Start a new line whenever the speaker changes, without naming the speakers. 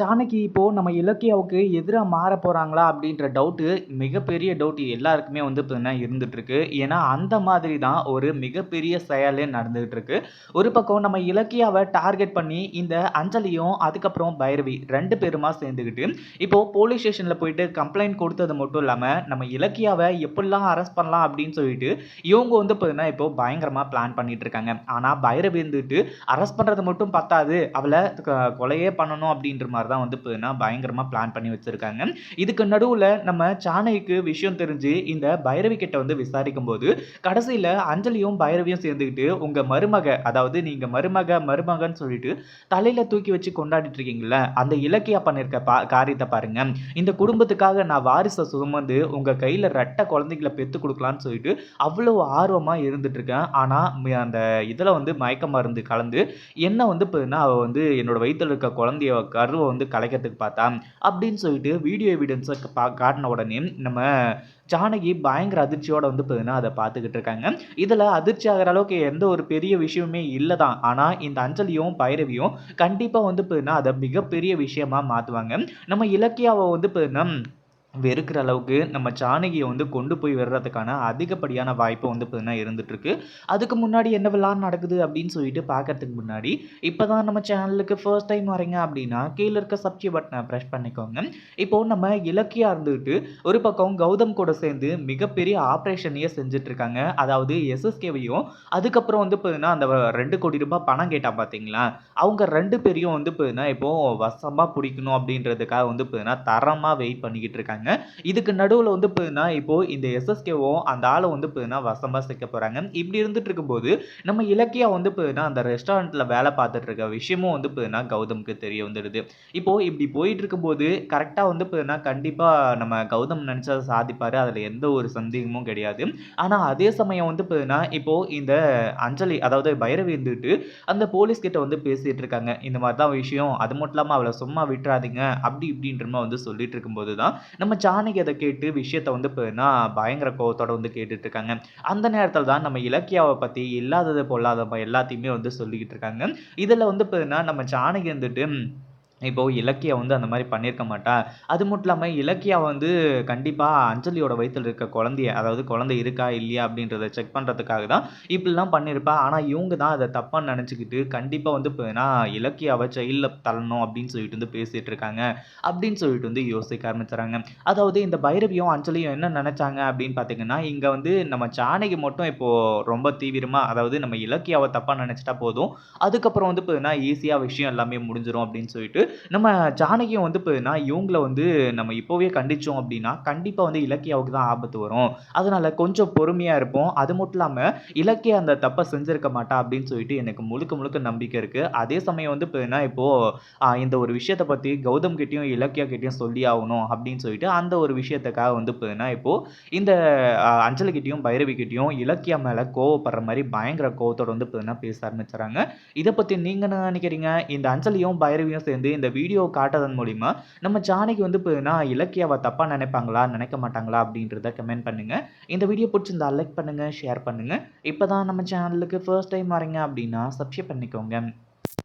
ஜானகி இப்போது நம்ம இலக்கியாவுக்கு எதிராக மாற போகிறாங்களா அப்படின்ற டவுட்டு மிகப்பெரிய டவுட் எல்லாருக்குமே வந்து பார்த்தீங்கன்னா இருந்துகிட்ருக்கு ஏன்னா, அந்த மாதிரி தான் ஒரு மிகப்பெரிய செயலே நடந்துகிட்டு இருக்கு. ஒரு பக்கம் நம்ம இலக்கியாவை டார்கெட் பண்ணி இந்த அஞ்சலியும், அதுக்கப்புறம் பைரவி ரெண்டு பேருமா சேர்ந்துக்கிட்டு, இப்போது போலீஸ் ஸ்டேஷனில் போயிட்டு கம்ப்ளைண்ட் கொடுத்தது மட்டும் இல்லாமல் நம்ம இலக்கியாவை எப்படிலாம் அரெஸ்ட் பண்ணலாம் அப்படின்னு சொல்லிட்டு, இவங்க வந்து பார்த்தீங்கன்னா இப்போ பயங்கரமாக பிளான் பண்ணிட்டு இருக்காங்க. ஆனால் பைரவி இருந்துட்டு அரெஸ்ட் பண்ணுறது மட்டும் பத்தாது, அவளை க கொலையே பண்ணணும் அப்படின்ற மாதிரி தான் வந்து பார்த்தீங்கன்னா பயங்கரமா பிளான் பண்ணி வச்சிருக்காங்க. இதுக்கு நடுவுல நம்ம ஜானகிக்கு விஷயம் தெரிஞ்சு இந்த பைரவி கிட்ட வந்து விசாரிக்கும் போது கடைசியில அஞ்சலியும், பைரவியும் சேர்ந்துக்கிட்டு உங்க மருமக, அதாவது நீங்க மருமக, மருமகன்னு சொல்லிட்டு தலையில தூக்கி வச்சு கொண்டாடிட்டு இருக்கீங்கல்ல, அந்த இலக்கியா பண்ணியிருக்க பா காரியத்தை பாருங்க. இந்த குடும்பத்துக்காக நான் வாரிசை சுமந்து உங்க கையில ரெட்ட குழந்தைகள பெத்து கொடுக்கலான்னு சொல்லிட்டு அவ்வளவு ஆர்வமா இருந்துட்டு இருக்கேன். ஆனா, அந்த இதுல வந்து மயக்க மருந்து கலந்து என்ன வந்து பார்த்தீங்கன்னா, அவ வந்து என்னோட வயிற்றுல இருக்க குழந்தைய கருவை வந்து கலைக்கிறதுக்கு பார்த்தா, அப்படின்னு சொல்லிட்டு வீடியோ எவிடன்ஸை பா காட்டின உடனே நம்ம ஜானகி பயங்கர அதிர்ச்சியோட வந்து பார்த்தீங்கன்னா, அதை பார்த்துக்கிட்டு இருக்காங்க. இதில் அதிர்ச்சி ஆகிற அளவுக்கு எந்த ஒரு பெரிய விஷயமுமே இல்லை தான். ஆனால் இந்த அஞ்சலியும், பைரவியும் கண்டிப்பாக வந்து பார்த்தீங்கன்னா, அதை மிகப்பெரிய விஷயமா மாற்றுவாங்க நம்ம இலக்கியாவை வந்து பார்த்தீங்கன்னா வெறுக்கிற அளவுக்கு நம்ம ஜானகியை வந்து கொண்டு போய் விடுறதுக்கான அதிகப்படியான வாய்ப்பு வந்து பார்த்தீங்கன்னா இருந்துட்டுருக்கு அதுக்கு முன்னாடி என்னவெல்லாம் நடக்குது அப்படின்னு சொல்லிட்டு பார்க்கறதுக்கு முன்னாடி, இப்போ தான் நம்ம சேனலுக்கு ஃபர்ஸ்ட் டைம் வரீங்க அப்படின்னா, கீழே இருக்க சப்ஸ்கிரைப் பட்டனை ப்ரெஷ் பண்ணிக்கோங்க. இப்போ நம்ம இலக்கியாக இருந்துக்கிட்டு ஒரு பக்கம் கௌதம் கூட சேர்ந்து மிகப்பெரிய ஆப்ரேஷனையே செஞ்சிட்ருக்காங்க அதாவது எஸ்எஸ்கேவையும், அதுக்கப்புறம் வந்து பார்த்தீங்கன்னா, அந்த ரெண்டு கோடி ரூபாய் பணம் கேட்டால் பார்த்தீங்களா, அவங்க ரெண்டு பேரையும் வந்து பார்த்தீங்கன்னா, இப்போது வசமாக பிடிக்கணும் அப்படின்றதுக்காக வந்து பார்த்தீங்கன்னா, தரமாக வெயிட் பண்ணிக்கிட்டு இருக்காங்க. இதுக்கு நடுவில் வந்து பார்த்தீங்கன்னா, இப்போ இந்த எஸ்எஸ்கேவும் அந்த ஆளை வந்து பார்த்தீங்கன்னா, வசமாக சிக்க போகிறாங்க இப்படி இருந்துட்டு இருக்கும்போது, நம்ம இலக்கியா வந்து பார்த்தீங்கன்னா, அந்த ரெஸ்டாரண்ட்டில் வேலை பார்த்துட்டு இருக்க விஷயமும் வந்து பார்த்தீங்கன்னா, கௌதமுக்கு தெரிய வந்துடுது. இப்போ இப்படி போயிட்டு இருக்கும்போது, கரெக்டாக வந்து பார்த்தீங்கன்னா, கண்டிப்பாக நம்ம கௌதம் நினச்சா சாதிப்பார் அதில் எந்த ஒரு சந்தேகமும் கிடையாது. ஆனால் அதே சமயம் வந்து பார்த்தீங்கன்னா, இப்போ இந்த அஞ்சலி அதாவது பைரவி இருந்துட்டு அந்த போலீஸ் கிட்ட வந்து பேசிட்டு இருக்காங்க. இந்த மாதிரி தான் விஷயம். அது மட்டும் இல்லாமல் அவளை சும்மா விட்டுறாதீங்க. அப்படி இப்படின்ற வந்து சொல்லிட்டு இருக்கும்போது தான், நம்ம ஜானகி அதை கேட்டு விஷயத்தை வந்து இப்போனா பயங்கர கோவத்தோட வந்து கேட்டுட்டு இருக்காங்க. அந்த நேரத்தில் தான் நம்ம இலக்கியாவை பற்றி இல்லாதது பொல்லாதது எல்லாத்தையுமே வந்து சொல்லிக்கிட்டு இருக்காங்க. இதில் வந்து பார்த்தீங்கன்னா, நம்ம ஜானகி வந்துட்டு இப்போது இலக்கியா வந்து அந்த மாதிரி பண்ணியிருக்க மாட்டா. அது மட்டும் இல்லாமல் இலக்கியா வந்து கண்டிப்பாக அஞ்சலியோட வயிற்றில் இருக்க குழந்தைய, அதாவது குழந்தை இருக்கா, இல்லையா அப்படின்றத செக் பண்ணுறதுக்காக தான் இப்படிலாம் பண்ணியிருப்பா. ஆனால் இவங்க தான் அதை தப்பாக நினச்சிக்கிட்டு கண்டிப்பாக வந்து ஏன்னா இலக்கியாவை செயலில் தள்ளணும் அப்படின்னு சொல்லிட்டு வந்து பேசிகிட்டு இருக்காங்க. அப்படின்னு சொல்லிட்டு வந்து யோசிக்க ஆரம்பிச்சுறாங்க. அதாவது இந்த பைரவியும், அஞ்சலியும் என்ன நினச்சாங்க அப்படின்னு பார்த்தீங்கன்னா, இங்கே வந்து நம்ம ஜானகி மட்டும் இப்போது ரொம்ப தீவிரமாக அதாவது நம்ம இலக்கியாவை தப்பாக நினச்சிட்டா போதும். அதுக்கப்புறம் வந்து பார்த்தீங்கன்னா, ஈஸியாக விஷயம் எல்லாமே முடிஞ்சிடும் அப்படின்னு சொல்லிட்டு, நம்ம ஜானகியும் வந்து பார்த்தீங்கன்னா, இவங்களை வந்து நம்ம இப்போவே கண்டிச்சோம் அப்படின்னா, கண்டிப்பா வந்து இலக்கியாவுக்கு தான் ஆபத்து வரும். அதனால கொஞ்சம் பொறுமையா இருப்போம். அது மட்டும் இல்லாம இலக்கிய அந்த தப்பை செஞ்சிருக்க மாட்டா அப்படின்னு சொல்லிட்டு எனக்கு முழுக்க முழுக்க நம்பிக்கை இருக்கு. அதே சமயம் வந்து இப்போ இப்போ இந்த ஒரு விஷயத்த பத்தி கௌதம் கிட்டேயும் இலக்கியா கிட்டேயும் சொல்லி ஆகணும் அப்படின்னு சொல்லிட்டு, அந்த ஒரு விஷயத்துக்காக வந்து பார்த்தீங்கன்னா, இப்போ இந்த அஞ்சலி கிட்டயும், பைரவி கிட்டேயும் இலக்கியா மேல கோவப்படுற மாதிரி பயங்கர கோவத்தோட வந்து பார்த்தீங்கன்னா, பேச ஆரம்பிச்சுறாங்க. இதை பத்தி நீங்க என்ன நினைக்கிறீங்க இந்த அஞ்சலியும், பைரவியும் சேர்ந்து இந்த வீடியோ காட்டுறதன் மூலிமா நம்ம ஜானகி வந்து இப்போ நான் இலக்கியாவை தப்பாக நினைப்பாங்களா நினைக்க மாட்டாங்களா அப்படின்றத கமெண்ட் பண்ணுங்க. இந்த வீடியோ புடிச்சிருந்தா லைக் பண்ணுங்க, ஷேர் பண்ணுங்க. இப்போ தான் நம்ம சேனலுக்கு ஃபர்ஸ்ட் டைம் வரீங்க அப்படின்னா, சப்ஸ்கிரைப் பண்ணிக்கோங்க.